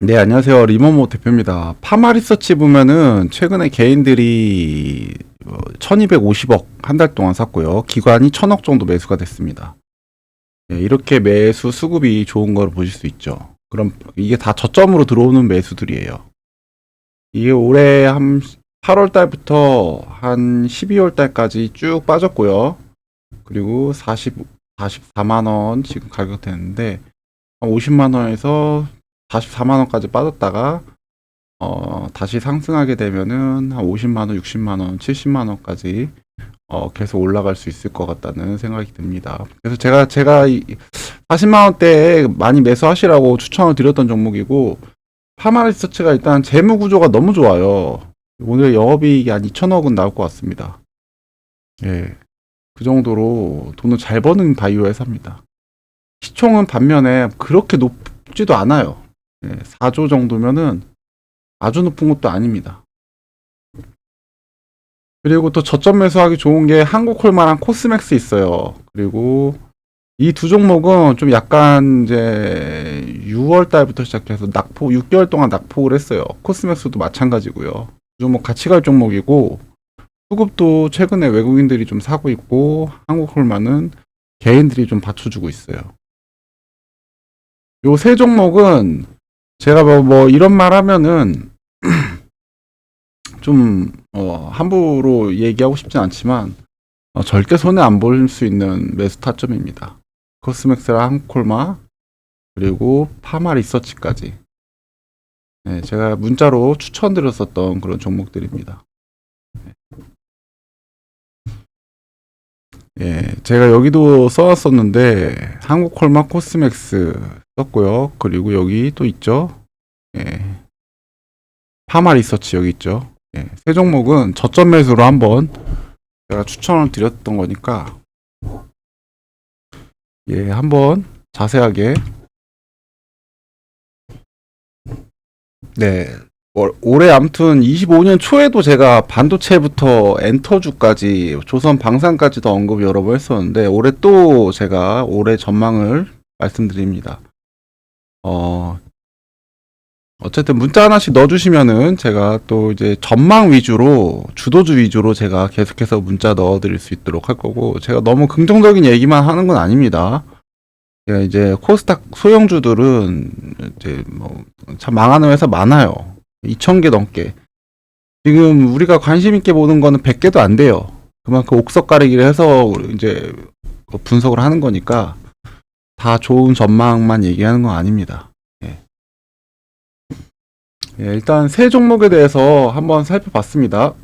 네, 안녕하세요. 리모모 대표입니다. 파마 리서치 보면은 최근에 개인들이 1250억 한 달 동안 샀고요. 기관이 1000억 정도 매수가 됐습니다. 예, 이렇게 매수 수급이 좋은 걸 보실 수 있죠. 그럼 이게 다 저점으로 들어오는 매수들이에요. 이게 올해 한 8월 달부터 한 12월 달까지 쭉 빠졌고요. 그리고 40, 44만 원 지금 가격 되는데 50만 원에서 44만 원까지 빠졌다가 어, 다시 상승하게 되면은 한 50만 원, 60만 원, 70만 원까지 어, 계속 올라갈 수 있을 것 같다는 생각이 듭니다. 그래서 제가 제가 이 40만 원대에 많이 매수하시라고 추천을 드렸던 종목이고 파마리서치가 일단 재무 구조가 너무 좋아요. 오늘 영업이익이 한 2천억은 나올 것 같습니다. 예. 그 정도로 돈을 잘 버는 바이오 회사입니다. 시총은 반면에 그렇게 높지도 않아요. 예, 4조 정도면은 아주 높은 것도 아닙니다. 그리고 또 저점 매수하기 좋은 게 한국홀마랑 코스맥스 있어요. 그리고 이 두 종목은 좀 약간 이제 6월 달부터 시작해서 낙폭 6개월 동안 낙폭을 했어요. 코스맥스도 마찬가지고요. 두 종목 같이 갈 종목이고 수급도 최근에 외국인들이 좀 사고 있고 한국홀마는 개인들이 좀 받쳐주고 있어요. 요 세 종목은 제가 뭐, 뭐 이런 말 하면은 좀 어, 함부로 얘기하고 싶진 않지만 어, 절대 손에 안볼수 있는 매수 타점입니다. 코스맥스랑 한콜마 그리고 파마 리서치까지 네, 제가 문자로 추천드렸었던 그런 종목들입니다. 예, 제가 여기도 써왔었는데 한국콜마 코스맥스 썼고요. 그리고 여기 또 있죠. 예. 파마 리서치 여기 있죠. 예. 세 종목은 저점 매수로 한번 제가 추천을 드렸던 거니까 예, 한번 자세하게 네. 올- 올해 아무튼 25년 초에도 제가 반도체부터 엔터주까지 조선 방산까지도 언급 여러 번 했었는데 올해 또 제가 올해 전망을 말씀드립니다. 어, 어쨌든 문자 하나씩 넣어주시면은 제가 또 이제 전망 위주로 주도주 위주로 제가 계속해서 문자 넣어드릴 수 있도록 할 거고 제가 너무 긍정적인 얘기만 하는 건 아닙니다. 제가 이제 코스닥 소형주들은 이제 뭐 참 망하는 회사 많아요. 2,000개 넘게. 지금 우리가 관심 있게 보는 거는 100개도 안 돼요. 그만큼 옥석 가리기를 해서 이제 분석을 하는 거니까 다 좋은 전망만 얘기하는 건 아닙니다. 예. 예, 일단 세 종목에 대해서 한번 살펴봤습니다.